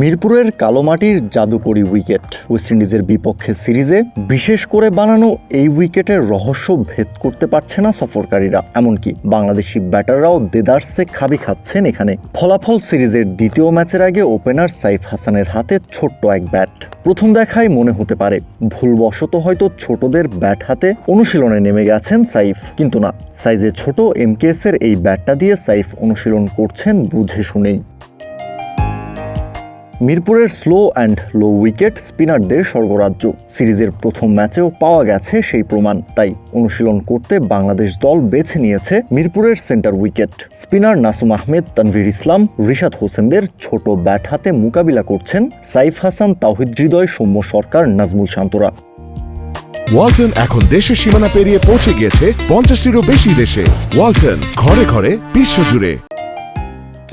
মিরপুরের কালোমাটির জাদুকরি wicket. West ইন্ডিজের বিপক্ষে সিরিজে বিশেষ করে বানানো এই উইকেটের রহস্য ভেদ করতে পারছে না সফরকারীরা। এমনকি বাংলাদেশি ব্যাটাররাও দেদার্সে খাবি খাচ্ছেন এখানে। ফলাফল সিরিজের দ্বিতীয় ম্যাচের আগে ওপেনার সাইফ হাসানের হাতে ছোট্ট এক ব্যাট। প্রথম দেখায় মনে হতে পারে, ভুলবশত হয়তো ছোটদের ব্যাট হাতে অনুশীলনে নেমে গেছেন সাইফ। কিন্তু না, সাইজে ছোট এমকেএস এর এই ব্যাটটা দিয়ে সাইফ অনুশীলন করছেন বুঝে শুনেই। মিরপুরের স্লো অ্যান্ড লো উইকেট স্পিনারদের স্বর্গরাজ্য। সিরিজের প্রথম ম্যাচেও পাওয়া গেছে সেই প্রমাণ, তাই অনুশীলন করতে বাংলাদেশ দল বেছে নিয়েছে মিরপুরের center wicket. Spinner Nasum Ahmed, Tanvir Islam, Rishad হোসেনদের ছোট ব্যাট হাতে মোকাবিলা করছেন সাইফ হাসান, তাওহিদ হৃদয়, সৌম্য সরকার, নাজমুল শান্তরা। ওয়ালটন এখন দেশের সীমানা পেরিয়ে পৌঁছে গিয়েছে পঞ্চাশটিরও বেশি দেশে। ওয়ালটন ঘরে ঘরে বিশ্বজুড়ে।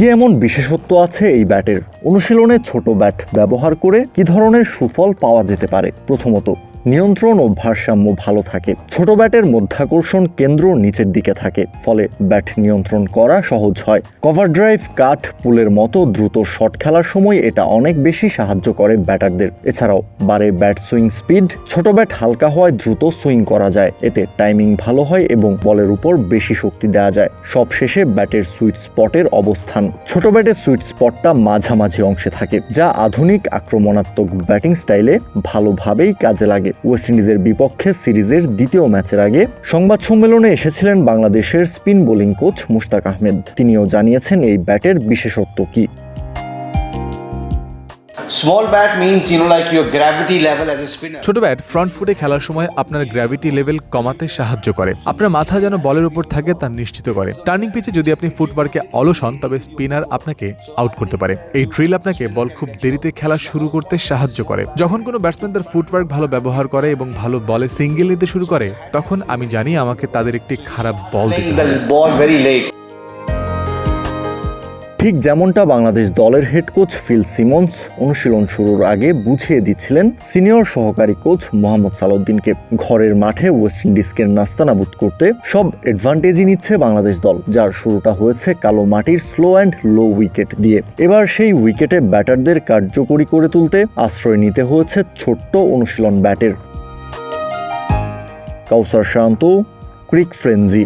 কি এমন বিশেষত্ব আছে এই ব্যাটের? অনুশীলনে ছোট ব্যাট ব্যবহার করে কি ধরনের সুফল পাওয়া যেতে পারে? প্রথমত নিয়ন্ত্রণ ও ভারসাম্য ভালো থাকে। ছোট ব্যাটের মধ্যাকর্ষণ কেন্দ্র নিচের দিকে থাকে, ফলে ব্যাট নিয়ন্ত্রণ করা সহজ হয়। কভার ড্রাইভ, কাঠ, পুলের মতো দ্রুত শট খেলার সময় এটা অনেক বেশি সাহায্য করে ব্যাটারদের। এছাড়াও, বারে ব্যাট সুইং স্পিড, ছোট ব্যাট হালকা হওয়ায় দ্রুত সুইং করা যায়। এতে টাইমিং ভালো হয় এবং বলের উপর বেশি শক্তি দেওয়া যায়। সবশেষে ব্যাটের সুইট স্পটের অবস্থান। ছোট ব্যাটের সুইট স্পটটা মাঝামাঝি অংশে থাকে, যা আধুনিক আক্রমণাত্মক ব্যাটিং স্টাইলে ভালোভাবেই কাজে লাগে। ওয়েস্ট ইন্ডিজের বিপক্ষে সিরিজের দ্বিতীয় ম্যাচের আগে সংবাদ সম্মেলনে এসেছিলেন বাংলাদেশের spin bowling coach Mushtaq Ahmed. তিনিও জানিয়েছেন এই ব্যাটের বিশেষত্ব কি। As a spinner. ছোট ব্যাট ফ্রন্ট ফুটে খেলার সময় আপনার গ্র্যাভিটি লেভেল কমাতে সাহায্য করে। আপনার মাথা যেন বলের উপর থাকে তা নিশ্চিত করে। টার্নিং পিচে যদি আপনি ফুটওয়ার্কে অলস হন তবে স্পিনার আপনাকে আউট করতে পারে। এই ড্রিল আপনাকে বল খুব দেরিতে খেলা শুরু করতে সাহায্য করে। যখন কোনো ব্যাটসম্যান তার ফুটওয়ার্ক ভালো ব্যবহার করে এবং ভালো বলে সিঙ্গেল নিতে শুরু করে তখন আমি জানি আমাকে তাদের একটি খারাপ বল দিতে হবে। ঠিক যেমনটা বাংলাদেশ দলের হেড কোচ ফিল সিমন্স অনুশীলন শুরুর আগে বুঝিয়ে দিচ্ছিলেন সিনিয়র সহকারী কোচ মোহাম্মদ সালাউদ্দিনকে। ঘরের মাঠে ওয়েস্ট ইন্ডিজকে নাস্তানাবুদ করতে সব অ্যাডভান্টেজই নিচ্ছে বাংলাদেশ দল, যার শুরুটা হয়েছে কালো মাটির স্লো অ্যান্ড লো উইকেট দিয়ে। এবার সেই উইকেটে ব্যাটারদের কার্যকরী করে তুলতে আশ্রয় নিতে হয়েছে ছোট্ট অনুশীলন ব্যাটের। কাউসার শান্ত ক্রিক ফ্রেঞ্জি